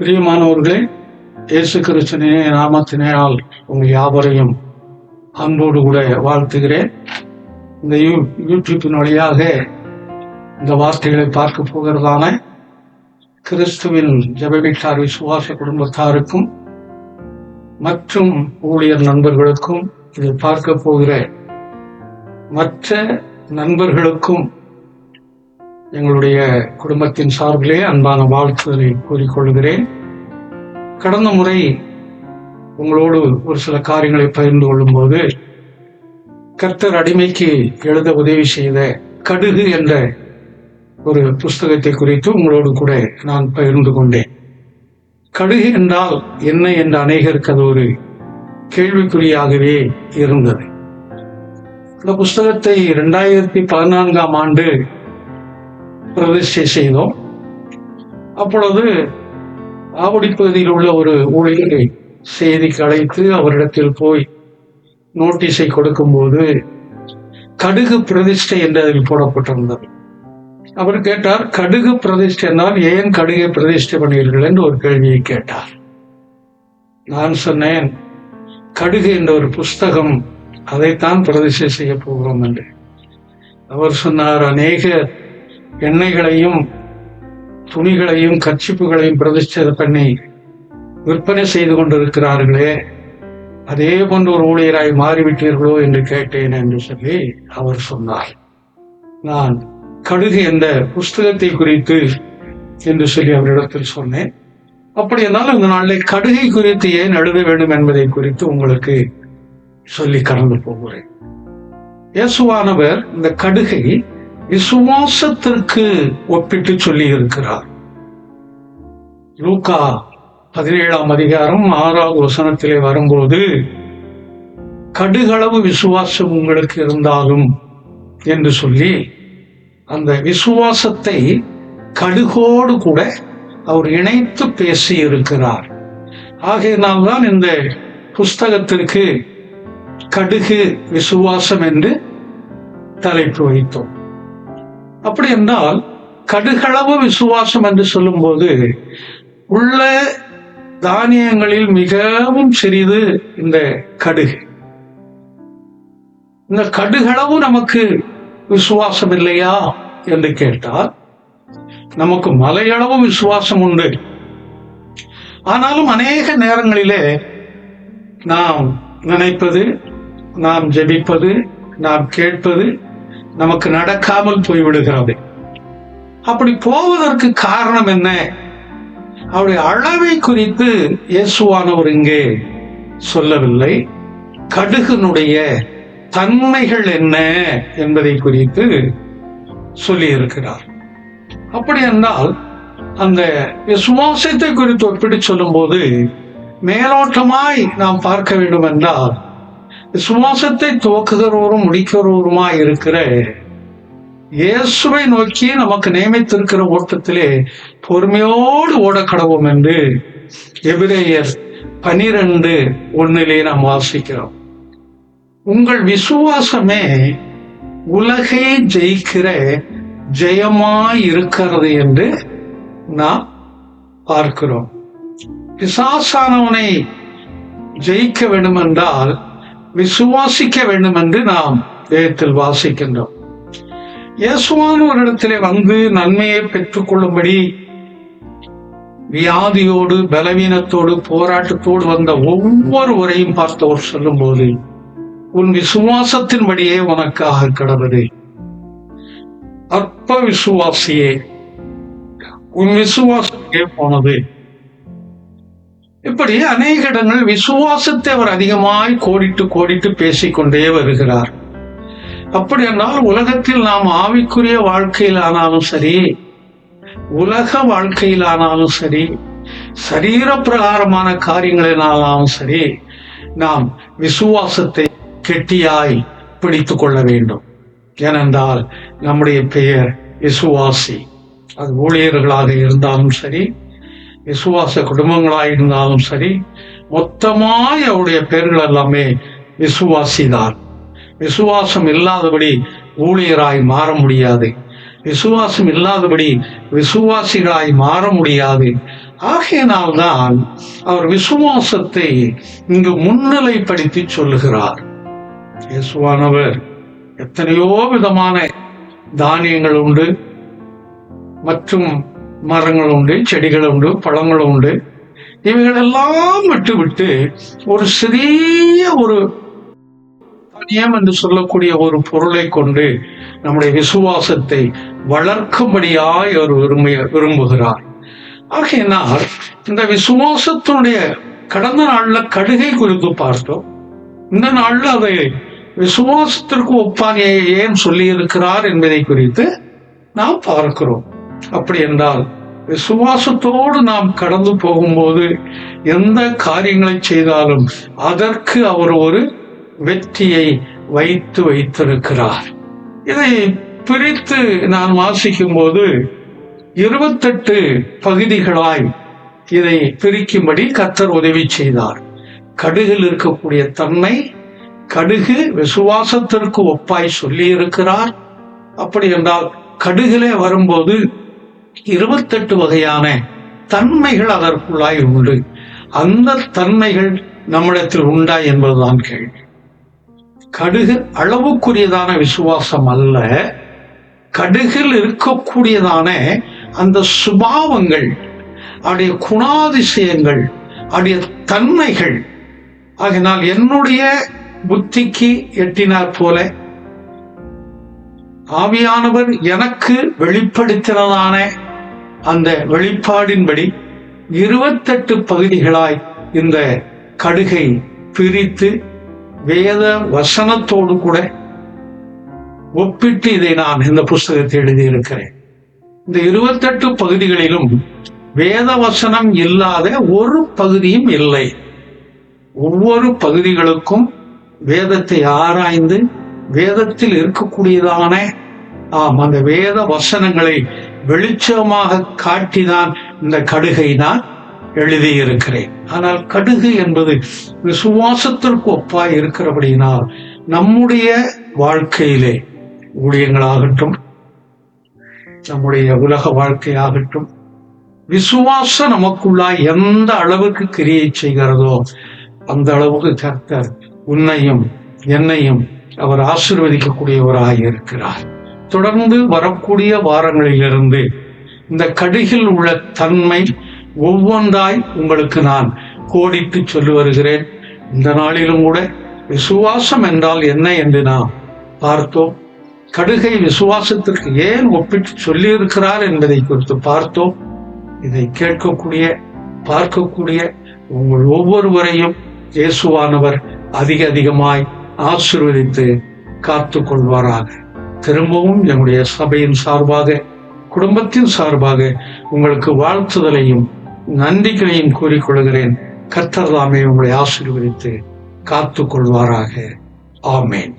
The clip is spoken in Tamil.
பிரியமானவர்களே இயேசு கிறிஸ்தனே நாமத்தினால் உங்கள் யாவரையும் அன்போடு கூட வாழ்த்துகிறேன். இந்த யூ யூடியூப்பின் வழியாக இந்த வார்த்தைகளை பார்க்க போகிறதான கிறிஸ்துவின் ஜபவீட்டார் விசுவாச குடும்பத்தாருக்கும் மற்றும் ஊழியர் நண்பர்களுக்கும் இதை பார்க்க போகிற மற்ற நண்பர்களுக்கும் எங்களுடைய குடும்பத்தின் சார்பிலே அன்பான வாழ்த்துதலை கூறிக்கொள்கிறேன். கடந்த முறை உங்களோடு ஒரு சில காரியங்களை பகிர்ந்து கொள்ளும்போது கர்த்தர் அடிமைக்கு எழுத உதவி செய்த கடுகு என்ற ஒரு புஸ்தகத்தை குறித்து உங்களோடு கூட நான் பகிர்ந்து கொண்டேன். கடுகு என்றால் என்ன என்று அநேகருக்கு அது ஒரு கேள்விக்குறியாகவே இருந்தது. இந்த புஸ்தகத்தை இரண்டாயிரத்தி பதினான்காம் ஆண்டு பிரதிஷ்டை செய்தோம். அப்பொழுது ஆவடி பகுதியில் உள்ள ஒரு ஊழியரை செய்திக்கு அழைத்து அவரிடத்தில் போய் நோட்டீஸை கொடுக்கும்போது கடுகு பிரதிஷ்டை என்று அதில் போடப்பட்டிருந்தது. அவர் கேட்டார் கடுகு பிரதிஷ்டை என்றால் ஏன் கடுகை பிரதிஷ்டை பண்ணீர்கள் என்று ஒரு கேள்வியை கேட்டார். நான் சொன்னேன் கடுகு என்ற ஒரு புஸ்தகம் அதைத்தான் பிரதிஷ்டை செய்ய போகிறோம் என்று. அவர் சொன்னார் அநேக எண்ணெய்களையும் துணிகளையும் கச்சிப்புகளையும் பிரதிஷ்டை பண்ணி விற்பனை செய்து கொண்டிருக்கிறார்களே அதே போன்ற ஒரு ஊழியராய் மாறிவிட்டீர்களோ என்று கேட்டேன் என்று சொல்லி அவர் சொன்னார். நான் கடுகு என்ற புஸ்தகத்தை குறித்து என்று சொல்லி அவரிடத்தில் சொன்னேன். அப்படி என்றால் இந்த நாளில் கடுகை குறித்து ஏன் எழுத வேண்டும் என்பதை குறித்து உங்களுக்கு சொல்லி கடந்து போகிறேன். இயேசுவானவர் இந்த கடுகை விசுவாசத்திற்கு ஒப்பிட்டு சொல்லி இருக்கிறார் லூகா பதினேழாம் அதிகாரம் ஆறாவது வசனத்திலே வரும்போது கடுகளவு விசுவாசம் உங்களுக்கு இருந்தாலும் என்று சொல்லி அந்த விசுவாசத்தை கடுகோடு கூட அவர் இணைத்து பேசி இருக்கிறார் ஆகையினால்தான் இந்த புஸ்தகத்திற்கு கடுகு விசுவாசம் என்று தலைப்பு வைத்தோம். அப்படி என்றால் கடுகளவு விசுவாசம் என்று சொல்லும்போது உள்ள தானியங்களில் மிகவும் சிறிது இந்த கடுகு. இந்த கடுகளவு நமக்கு விசுவாசம் இல்லையா என்று கேட்டால் நமக்கு மலையளவு விசுவாசம் உண்டு. ஆனாலும் அநேக நேரங்களிலே நாம் நினைப்பது நாம் ஜெபிப்பது நாம் கேட்பது நமக்கு நடக்காமல் போய்விடுகிறது. அப்படி போவதற்கு காரணம் என்ன? அவருடைய அளவை குறித்து இயேசுவானவர் இங்கே சொல்லவில்லை. கடுகனுடைய தன்மைகள் என்ன என்பதை குறித்து சொல்லியிருக்கிறார். அப்படி என்றால் அந்த விசுவாசத்தை குறித்து ஒப்பிட்டு சொல்லும்போது மேலோட்டமாய் நாம் பார்க்க வேண்டும் என்றால் விசுவாசத்தை துவக்குகிறவரும் முடிக்கிறவருமா இருக்கிற இயேசுவை நோக்கி நமக்கு நியமித்திருக்கிற ஓட்டத்திலே பொறுமையோடு ஓட கடவோம் என்று எபிரேயர் பனிரெண்டு ஒன்னிலே நாம் வாசிக்கிறோம். உங்கள் விசுவாசமே உலகை ஜெயிக்கிற ஜெயமாய் இருக்கிறது என்று நாம் பார்க்கிறோம். பிசாசானவனை ஜெயிக்க வேண்டுமென்றால் விசுவாசிக்க வேண்டும் என்று நாம் வேதத்தில் வாசிக்கின்றோம். இயேசுவான ஒரு இடத்திலே வந்து நன்மையை பெற்றுக்கொள்ளும்படி வியாதியோடு பலவீனத்தோடு போராட்டத்தோடு வந்த ஒவ்வொருவரையும் பார்த்தவர் சொல்லும் போது உன் விசுவாசத்தின்படியே உனக்காக கடவுது அற்ப விசுவாசியே உன் விசுவாசத்தையே போனது. இப்படி அநேக இடங்கள் விசுவாசத்தை அவர் அதிகமாய் கோடிட்டு கோடிட்டு பேசிக்கொண்டே வருகிறார். அப்படி என்றால் உலகத்தில் நாம் ஆவிக்குரிய வாழ்க்கையில் ஆனாலும் சரி உலக வாழ்க்கையில் ஆனாலும் சரி சரீர பிரகாரமான காரியங்களினாலும் சரி நாம் விசுவாசத்தை கெட்டியாய் பிடித்து கொள்ள வேண்டும். ஏனென்றால் நம்முடைய பெயர் விசுவாசி. அது ஊழியர்களாக இருந்தாலும் சரி விசுவாச குடும்பங்களாக இருந்தாலும் சரி மொத்தமாய் அவருடைய பெயர்கள் எல்லாமே விசுவாசிதான். விசுவாசம் இல்லாதபடி ஊழியராய் மாற முடியாது. விசுவாசம் இல்லாதபடி விசுவாசிகளாய் மாற முடியாது. ஆகையினால்தான் அவர் விசுவாசத்தை இங்கு முன்னிலைப்படுத்தி சொல்லுகிறார். இயேசுவானவர் எத்தனையோ விதமான தானியங்கள் உண்டு. மற்றும் மரங்கள் உண்டு செடிகள் உண்டு பழங்கள் உண்டு இவைகளெல்லாம் விட்டுவிட்டு ஒரு சிறிய ஒரு தனியம் என்று சொல்லக்கூடிய ஒரு பொருளை கொண்டு நம்முடைய விசுவாசத்தை வளர்க்கும்படியாய் அவர் விரும்பிய விரும்புகிறார். ஆகையினால் இந்த விசுவாசத்தினுடைய கடந்த நாள்ல கடுகை குறித்து பார்த்தோம். இந்த நாள்ல அதை விசுவாசத்திற்கு ஒப்பானியை ஏன் சொல்லி இருக்கிறார் என்பதை குறித்து நாம் பார்க்கிறோம். அப்படி என்றால் விசுவாசத்தோடு நாம் கடந்து போகும்போது எந்த காரியங்களை செய்தாலும் அதற்கு அவர் ஒரு வெற்றியை வைத்து வைத்திருக்கிறார். இதை பிரித்து நான் வாசிக்கும் போது இருபத்தெட்டு பகுதிகளாய் இதை பிரிக்கும்படி கத்தர் உதவி செய்தார். கடுகில் இருக்கக்கூடிய தன்மை கடுகு விசுவாசத்திற்கு ஒப்பாய் சொல்லி இருக்கிறார் அப்படி என்றால் கடுகிலே வரும்போது இருபத்தெட்டு வகையான தன்மைகள் அதற்குள்ளாய் உண்டு. அந்த தன்மைகள் நம்மிடத்தில் உண்டா என்பதுதான் கேள்வி. கடுகு அளவுக்குரியதான விசுவாசம் அல்ல கடுகில் இருக்கக்கூடியதான அந்த சுபாவங்கள் அவருடைய குணாதிசயங்கள் அவருடைய தன்மைகள். ஆகினால் என்னுடைய புத்திக்கு எட்டினார் போல ஆவியானவர் எனக்கு வெளிப்படுத்தினதான அந்த வெளிப்பாடின்படி இருபத்தெட்டு பகுதிகளாய் இந்த கடுகை பிரித்து வேத வசனத்தோடு கூட ஒப்பிட்டு இதை நான் இந்த புஸ்தகத்தை எழுதியிருக்கிறேன். இந்த இருபத்தெட்டு பகுதிகளிலும் வேத வசனம் இல்லாத ஒரு பகுதியும் இல்லை. ஒவ்வொரு பகுதிகளுக்கும் வேதத்தை ஆராய்ந்து வேதத்தில் இருக்கக்கூடியதான ஆம் அந்த வேத வசனங்களை வெளிச்சமாக காட்டிதான் இந்த கடுகை நான் எழுதியிருக்கிறேன். ஆனால் கடுகு என்பது விசுவாசத்திற்கு ஒப்பாய் இருக்கிறபடியினால் நம்முடைய வாழ்க்கையிலே ஊழியங்களாகட்டும் நம்முடைய உலக வாழ்க்கையாகட்டும் விசுவாசம் நமக்குள்ளாய் எந்த அளவுக்கு கிரியை செய்கிறதோ அந்த அளவுக்கு கர்த்தர் உன்னையும் என்னையும் அவர் ஆசிர்வதிக்கக்கூடியவராக இருக்கிறார் தொடர்ந்து வரக்கூடிய வாரங்களிலிருந்து இந்த கடுகில் உள்ள தன்மை ஒவ்வொன்றாய் உங்களுக்கு நான் கோடிட்டு சொல்லி வருகிறேன். இந்த நாளிலும் கூட விசுவாசம் என்றால் என்ன என்று நாம் பார்த்தோம். கடுகை விசுவாசத்திற்கு ஏன் ஒப்பிட்டு சொல்லியிருக்கிறார் என்பதை குறித்து பார்த்தோம். இதை கேட்கக்கூடிய பார்க்கக்கூடிய உங்கள் ஒவ்வொருவரையும் இயேசுவானவர் அதிக அதிகமாய் ஆசிர்வதித்து காத்து கொள்வாராக திரும்பவும் எங்களுடைய சபையின் சார்பாக குடும்பத்தின் சார்பாக உங்களுக்கு வாழ்த்துதலையும் நன்றிகளையும் கூறிக்கொள்கிறேன். கர்த்தர் தாமே உங்களை ஆசீர்வதித்து காத்து கொள்வாராக ஆமேன்.